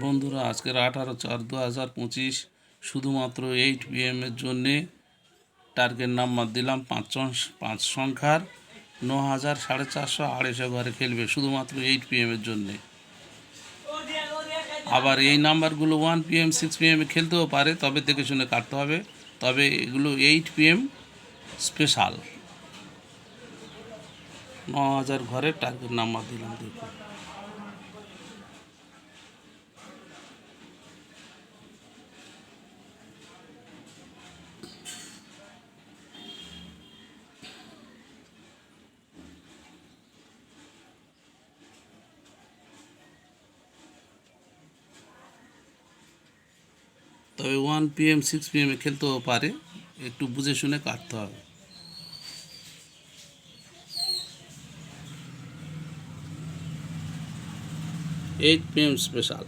বন্ধুরা, আজকের আঠারো চার দু হাজার পঁচিশ শুধুমাত্র এইট পিএমের জন্যে টার্গেট নাম্বার দিলাম পাঁচ পাঁচ সংখ্যার ন হাজার সাড়ে চারশো আড়াইশো ঘরে খেলবে শুধুমাত্র এইট পিএমের জন্যে। আবার এই নাম্বারগুলো ওয়ান পিএম সিক্স পিএমে খেলতেও পারে, তবে দেখে শুনে কাটতে হবে। তবে এগুলো এইট পিএম স্পেশাল ন হাজার ঘরে টার্গেট নাম্বার দিলাম দেখুন তবে ওয়ান পিএম সিক্স পিএমে খেলতেও পারে একটু বুঝে শুনে কাটতে হবে এইট পিএম স্পেশাল